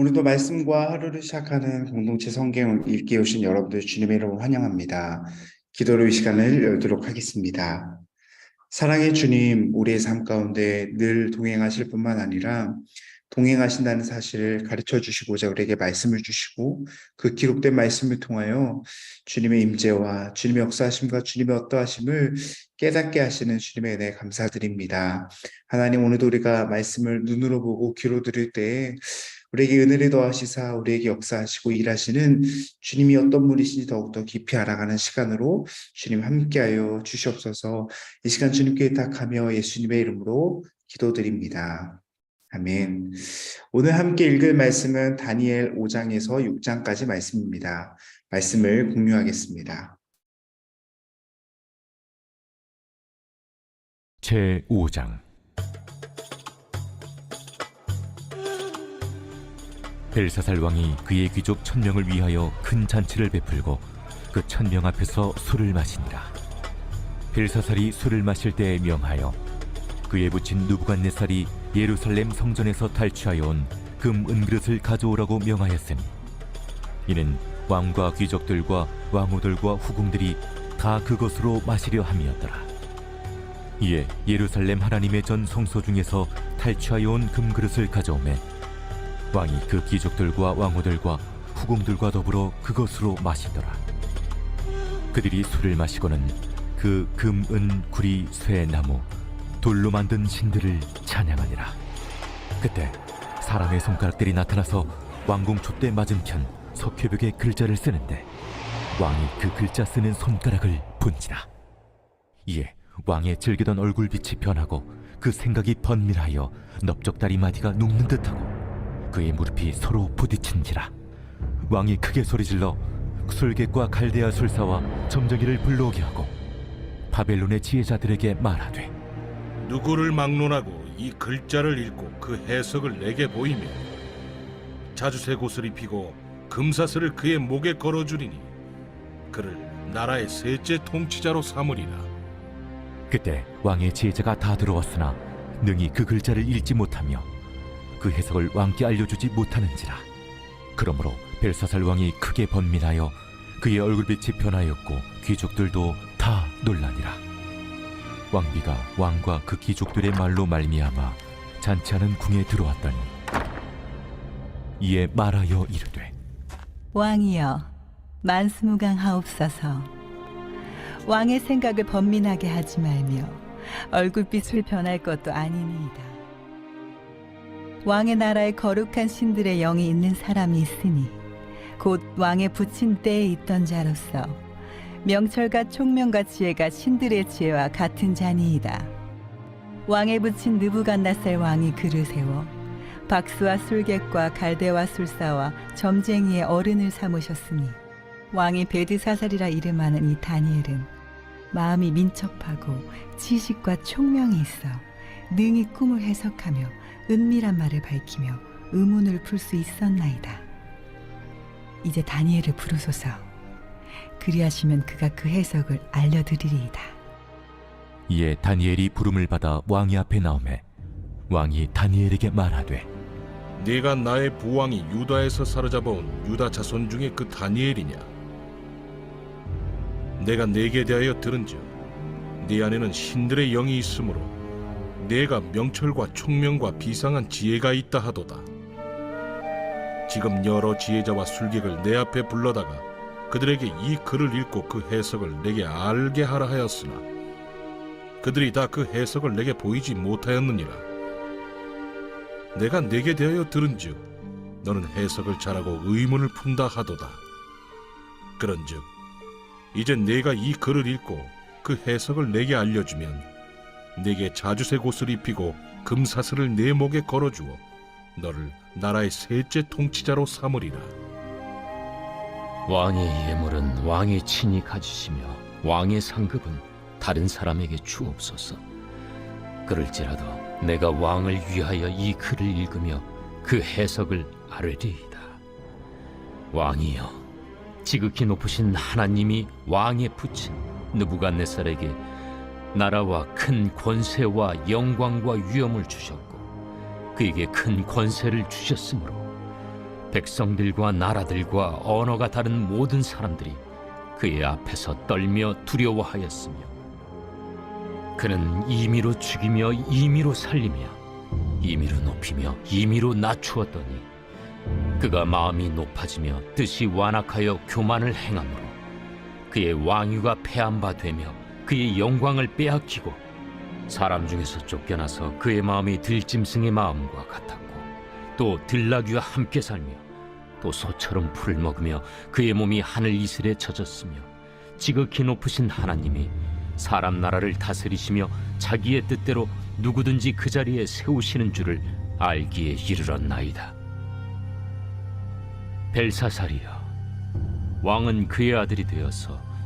오늘도 말씀과 하루를 시작하는 공동체 성경 읽기 오신 여러분들 주님의 이름으로 환영합니다. 기도로 이 시간을 열도록 하겠습니다. 사랑의 주님, 우리의 삶 가운데 늘 동행하실 뿐만 아니라 동행하신다는 사실을 가르쳐 주시고자 우리에게 말씀을 주시고 그 기록된 말씀을 통하여 주님의 임재와 주님의 역사하심과 주님의 어떠하심을 깨닫게 하시는 주님의 은혜 감사드립니다. 하나님 오늘도 우리가 말씀을 눈으로 보고 귀로 들을 때에 우리에게 은혜를 더하시사 우리에게 역사하시고 일하시는 주님이 어떤 분이신지 더욱더 깊이 알아가는 시간으로 주님 함께하여 주시옵소서 이 시간 주님께 의탁하며 예수님의 이름으로 기도드립니다. 아멘. 오늘 함께 읽을 말씀은 다니엘 5장에서 6장까지 말씀입니다. 말씀을 공유하겠습니다. 제 5장 벨사살 왕이 그의 귀족 천명을 위하여 큰 잔치를 베풀고 그 천명 앞에서 술을 마시니라 벨사살이 술을 마실 때에 명하여 그의 부친 누부갓네살이 예루살렘 성전에서 탈취하여 온 금 은그릇을 가져오라고 명하였으니 이는 왕과 귀족들과 왕후들과 후궁들이 다 그것으로 마시려 함이었더라. 이에 예루살렘 하나님의 전 성소 중에서 탈취하여 온 금그릇을 가져오매 왕이 그 귀족들과 왕후들과 후궁들과 더불어 그것으로 마시더라. 그들이 술을 마시고는 그 금, 은, 구리, 쇠, 나무, 돌로 만든 신들을 찬양하니라. 그때 사람의 손가락들이 나타나서 왕궁 촛대 맞은편 석회벽에 글자를 쓰는데 왕이 그 글자 쓰는 손가락을 본지라. 이에 왕의 즐기던 얼굴빛이 변하고 그 생각이 번밀하여 넓적다리 마디가 눕는 듯하고 그의 무릎이 서로 부딪힌지라 왕이 크게 소리질러 술객과 갈대아 술사와 점쟁이를 불러오게 하고 바벨론의 지혜자들에게 말하되 누구를 막론하고 이 글자를 읽고 그 해석을 내게 보이며 자주색 옷을 입히고 금사슬을 그의 목에 걸어 주리니 그를 나라의 셋째 통치자로 삼으리라. 그때 왕의 지혜자가 다 들어왔으나 능히 그 글자를 읽지 못하며 그 해석을 왕께 알려주지 못하는지라. 그러므로 벨사살 왕이 크게 번민하여 그의 얼굴빛이 변하였고 귀족들도 다 놀라니라. 왕비가 왕과 그 귀족들의 말로 말미암아 잔치하는 궁에 들어왔더니 이에 말하여 이르되 왕이여 만스무강하옵소서. 왕의 생각을 번민하게 하지 말며 얼굴빛을 변할 것도 아니니이다 왕의 나라에 거룩한 신들의 영이 있는 사람이 있으니 곧 왕의 붙인 때에 있던 자로서 명철과 총명과 지혜가 신들의 지혜와 같은 자니이다. 왕의 붙인 느부갓나살 왕이 그를 세워 박수와 술객과 갈대와 술사와 점쟁이의 어른을 삼으셨으니 왕이 베드사살이라 이름하는 이 다니엘은 마음이 민첩하고 지식과 총명이 있어 능히 꿈을 해석하며 은밀한 말을 밝히며 의문을 풀 수 있었나이다. 이제 다니엘을 부르소서. 그리하시면 그가 그 해석을 알려드리리이다. 이에 다니엘이 부름을 받아 왕의 앞에 나오매 왕이 다니엘에게 말하되 네가 나의 부왕이 유다에서 사로잡아온 유다 자손 중에 그 다니엘이냐 내가 네게 대하여 들은즉 네 안에는 신들의 영이 있으므로 내가 명철과 총명과 비상한 지혜가 있다 하도다 지금 여러 지혜자와 술객을 내 앞에 불러다가 그들에게 이 글을 읽고 그 해석을 내게 알게 하라 하였으나 그들이 다 그 해석을 내게 보이지 못하였느니라 내가 내게 대하여 들은즉 너는 해석을 잘하고 의문을 푼다 하도다. 그런즉 이제 내가 이 글을 읽고 그 해석을 내게 알려주면 내게 자주색 옷을 입히고 금사슬을 내 목에 걸어주어 너를 나라의 셋째 통치자로 삼으리라. 왕의 예물은 왕의 친히 가지시며 왕의 상급은 다른 사람에게 주옵소서. 그럴지라도 내가 왕을 위하여 이 글을 읽으며 그 해석을 아뢰리이다. 왕이여, 지극히 높으신 하나님이 왕에 붙인 느부갓네살에게 나라와 큰 권세와 영광과 위엄을 주셨고 그에게 큰 권세를 주셨으므로 백성들과 나라들과 언어가 다른 모든 사람들이 그의 앞에서 떨며 두려워하였으며 그는 임의로 죽이며 임의로 살리며 임의로 높이며 임의로 낮추었더니 그가 마음이 높아지며 뜻이 완악하여 교만을 행함으로 그의 왕위가 패한 바 되며 그의 영광을 빼앗기고 사람 중에서 쫓겨나서 그의 마음이 들짐승의 마음과 같았고 또 들나귀와 함께 살며 또 소처럼 풀을 먹으며 그의 몸이 하늘 이슬에 젖었으며 지극히 높으신 하나님이 사람 나라를 다스리시며 자기의 뜻대로 누구든지 그 자리에 세우시는 줄을 알기에 이르렀나이다. 벨사살이여 왕은 그의 아들이 되어서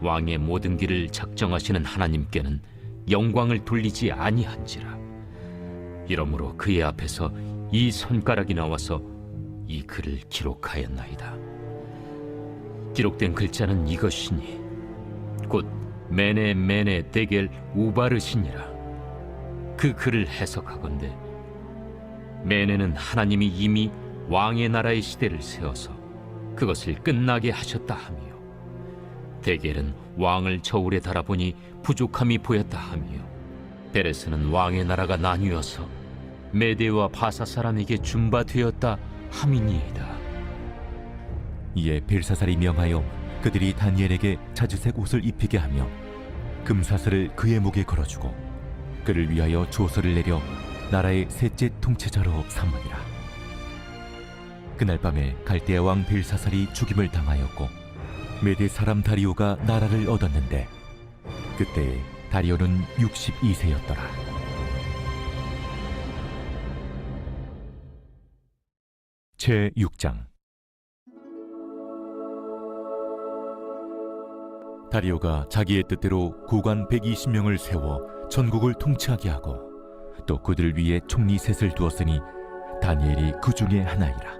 왕의 모든 길을 작정하시는 하나님께는 영광을 돌리지 아니한지라. 이러므로 그의 앞에서 이 손가락이 나와서 이 글을 기록하였나이다. 기록된 글자는 이것이니 곧 메네 메네 데겔 우바르시니라. 그 글을 해석하건대 메네는 하나님이 이미 왕의 나라의 시대를 세워서 그것을 끝나게 하셨다 하며 데겔은 왕을 저울에 달아보니 부족함이 보였다 하며 베레스는 왕의 나라가 나뉘어서 메대와 바사 사람에게 준바되었다 함이니이다 이에 벨사살이 명하여 그들이 다니엘에게 자주색 옷을 입히게 하며 금사슬을 그의 목에 걸어주고 그를 위하여 조서를 내려 나라의 셋째 통치자로 삼으니라. 그날 밤에 갈대아 왕 벨사살이 죽임을 당하였고 메대 사람 다리오가 나라를 얻었는데 그때 다리오는 62세였더라. 제 6장 다리오가 자기의 뜻대로 고관 120명을 세워 전국을 통치하게 하고 또 그들 위에 총리 셋을 두었으니 다니엘이 그 중에 하나이라.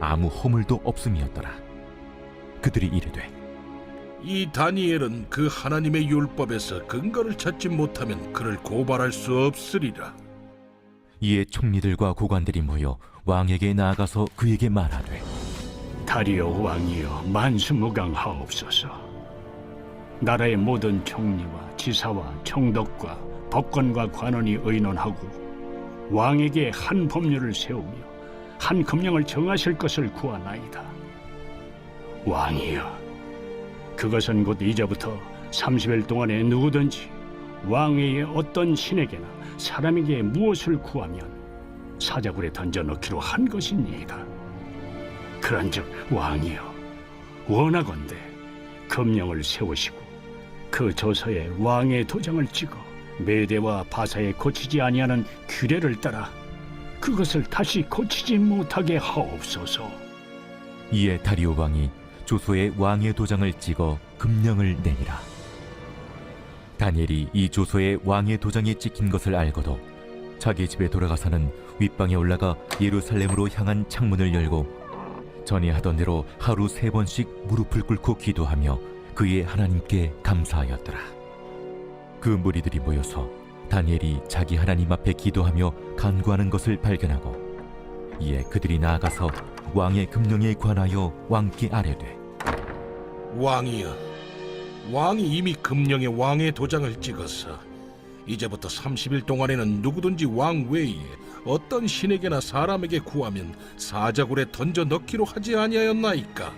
아무 허물도 없음이었더라 그들이 이르되 이 다니엘은 그 하나님의 율법에서 근거를 찾지 못하면 그를 고발할 수 없으리라. 이에 총리들과 고관들이 모여 왕에게 나아가서 그에게 말하되 다리오 왕이여 만수무강하옵소서. 나라의 모든 총리와 지사와 총독과 법관과 관원이 의논하고 왕에게 한 법률을 세우며 한 금령을 정하실 것을 구하나이다. 왕이여, 그것은 곧 이제부터 30일 동안에 누구든지 왕 외의 어떤 신에게나 사람에게 무엇을 구하면 사자굴에 던져 넣기로 한 것이니이다. 그런즉 왕이여 원하건대 금령을 세우시고 그 조서에 왕의 도장을 찍어 메대와 바사에 고치지 아니하는 규례를 따라 그것을 다시 고치지 못하게 하옵소서. 이에 다리오 왕이 조소에 왕의 도장을 찍어 금령을 내니라. 다니엘이 이 조소에 왕의 도장이 찍힌 것을 알고도 자기 집에 돌아가서는 윗방에 올라가 예루살렘으로 향한 창문을 열고 전에 하던 대로 하루 세 번씩 무릎을 꿇고 기도하며 그의 하나님께 감사하였더라. 그 무리들이 모여서 다니엘이 자기 하나님 앞에 기도하며 간구하는 것을 발견하고 이에 그들이 나아가서 왕의 금령에 관하여 왕께 아뢰되 왕이여, 왕이 이미 금령에 왕의 도장을 찍어서 이제부터 30일 동안에는 누구든지 왕 외에 어떤 신에게나 사람에게 구하면 사자굴에 던져 넣기로 하지 아니하였나이까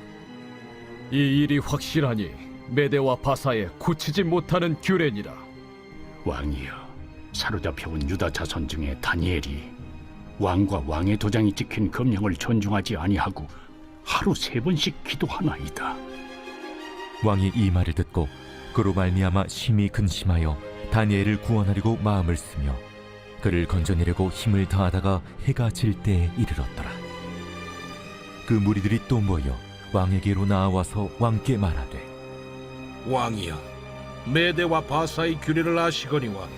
이 일이 확실하니 메대와 바사에 고치지 못하는 규례니라. 왕이여 사로잡혀온 유다 자손 중에 다니엘이 왕과 왕의 도장이 찍힌 금령을 존중하지 아니하고 하루 세 번씩 기도하나이다. 왕이 이 말을 듣고 그로 말미암아 심히 근심하여 다니엘을 구원하려고 마음을 쓰며 그를 건져내려고 힘을 다하다가 해가 질 때에 이르렀더라. 그 무리들이 또 모여 왕에게로 나와서 왕께 말하되 왕이여 메대와 바사의 규례를 아시거니와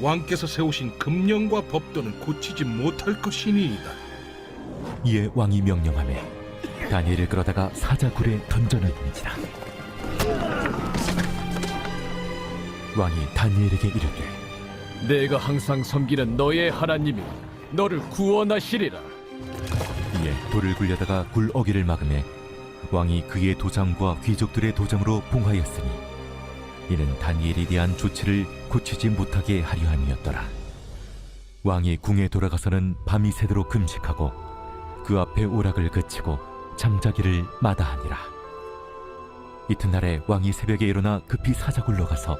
왕께서 세우신 금령과 법도는 고치지 못할 것이니이다 이에 왕이 명령하매 다니엘을 끌어다가 사자굴에 던져넣은지라 왕이 다니엘에게 이르되 내가 항상 섬기는 너의 하나님이 너를 구원하시리라. 이에 돌을 굴려다가 굴 어기를 막음에 왕이 그의 도장과 귀족들의 도장으로 봉하였으니 이는 다니엘에 대한 조치를 고치지 못하게 하려 함이었더라. 왕이 궁에 돌아가서는 밤이 새도록 금식하고 그 앞에 오락을 그치고 잠자기를 마다하니라. 이튿날에 왕이 새벽에 일어나 급히 사자굴로 가서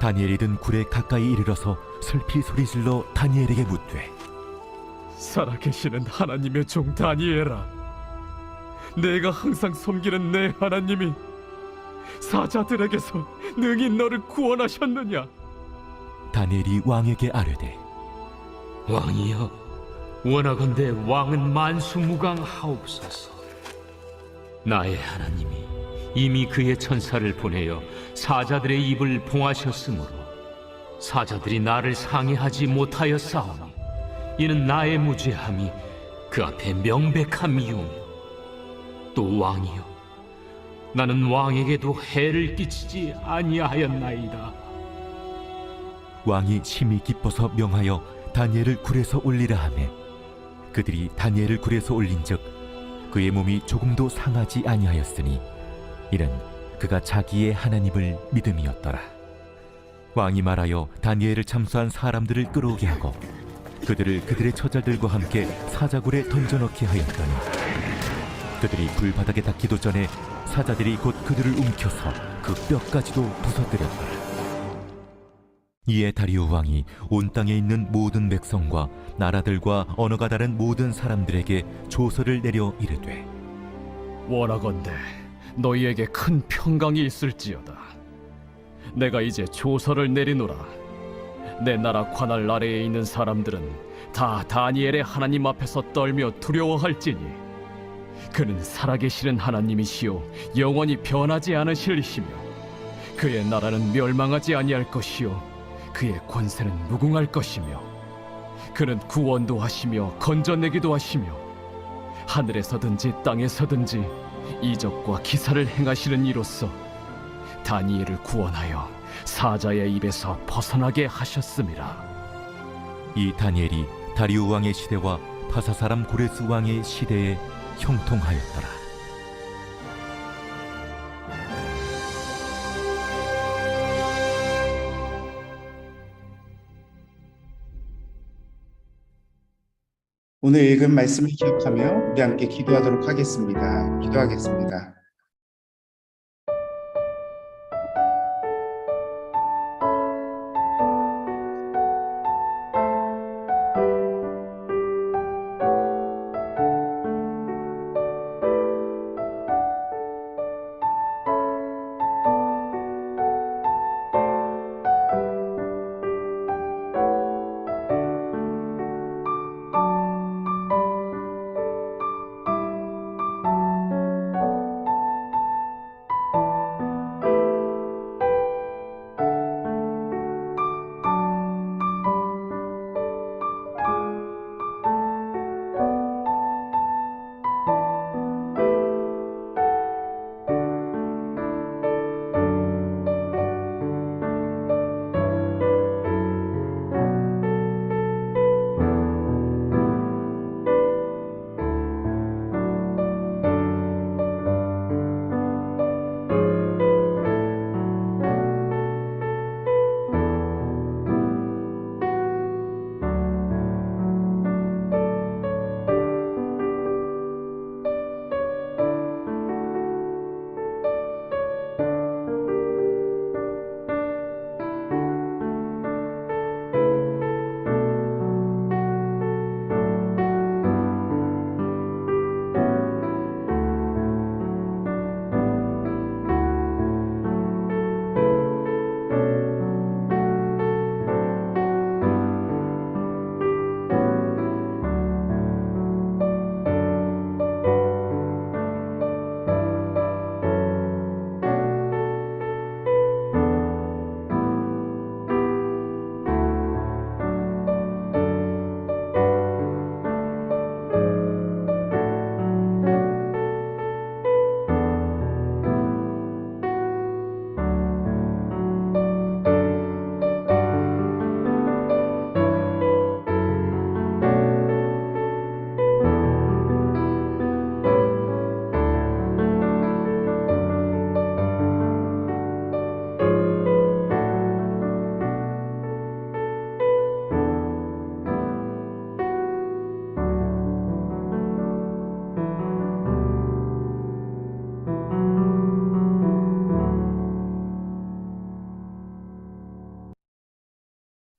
다니엘이 든 굴에 가까이 이르러서 슬피 소리질러 다니엘에게 묻되 살아계시는 하나님의 종 다니엘아. 내가 항상 섬기는 내 하나님이 사자들에게서 능히 너를 구원하셨느냐? 다니엘이 왕에게 아뢰되 왕이여 원하건대 왕은 만수무강하옵소서 나의 하나님이 이미 그의 천사를 보내어 사자들의 입을 봉하셨으므로 사자들이 나를 상해하지 못하였사오니 이는 나의 무죄함이 그 앞에 명백함이오며 또 왕이여 나는 왕에게도 해를 끼치지 아니하였나이다. 왕이 심히 기뻐서 명하여 다니엘을 굴에서 올리라 하매 그들이 다니엘을 굴에서 올린즉 그의 몸이 조금도 상하지 아니하였으니 이는 그가 자기의 하나님을 믿음이었더라. 왕이 말하여 다니엘을 참수한 사람들을 끌어오게 하고 그들을 그들의 처자들과 함께 사자굴에 던져넣게 하였더니 그들이 불바닥에 닿기도 전에 사자들이 곧 그들을 움켜서 그 뼈까지도 부서뜨렸더라 이에 다리오 왕이 온 땅에 있는 모든 백성과 나라들과 언어가 다른 모든 사람들에게 조서를 내려 이르되 원하건대 너희에게 큰 평강이 있을지어다. 내가 이제 조서를 내리노라. 내 나라 관할 아래에 있는 사람들은 다 다니엘의 하나님 앞에서 떨며 두려워할지니 그는 살아계시는 하나님이시요 영원히 변하지 않으실 이시며 그의 나라는 멸망하지 아니할 것이요 그의 권세는 무궁할 것이며 그는 구원도 하시며 건져내기도 하시며 하늘에서든지 땅에서든지 이적과 기사를 행하시는 이로써 다니엘을 구원하여 사자의 입에서 벗어나게 하셨습니다. 이 다니엘이 다리오 왕의 시대와 파사 사람 고레스 왕의 시대에 형통하였더라 오늘 읽은 말씀을 기억하며 우리 함께 기도하도록 하겠습니다. 기도하겠습니다.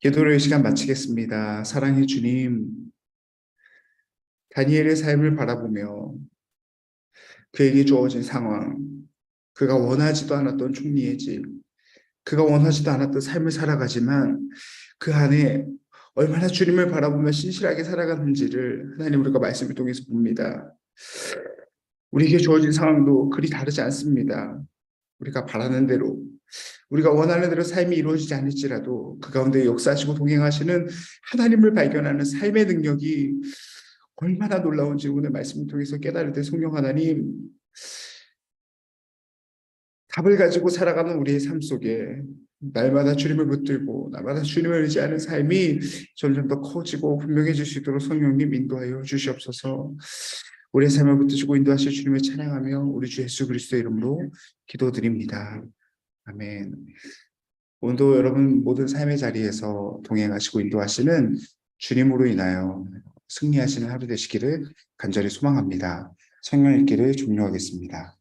기도의 시간 마치겠습니다. 사랑의 주님, 다니엘의 삶을 바라보며 그에게 주어진 상황, 그가 원하지도 않았던 총리의 집, 그가 원하지도 않았던 삶을 살아가지만 그 안에 얼마나 주님을 바라보며 신실하게 살아가는지를 하나님 우리가 말씀을 통해서 봅니다. 우리에게 주어진 상황도 그리 다르지 않습니다. 우리가 바라는 대로 우리가 원하는 대로 삶이 이루어지지 않을지라도 그 가운데 역사하시고 동행하시는 하나님을 발견하는 삶의 능력이 얼마나 놀라운지 오늘 말씀을 통해서 깨달을 때 성령 하나님 답을 가지고 살아가는 우리의 삶 속에 날마다 주님을 붙들고 날마다 주님을 의지하는 삶이 점점 더 커지고 분명해질 수 있도록 성령님 인도하여 주시옵소서. 우리의 삶을 붙드시고 인도하실 주님을 찬양하며 우리 주 예수 그리스도의 이름으로 기도드립니다. 아멘. 오늘도 여러분 모든 삶의 자리에서 동행하시고 인도하시는 주님으로 인하여 승리하시는 하루 되시기를 간절히 소망합니다. 성령 읽기를 종료하겠습니다.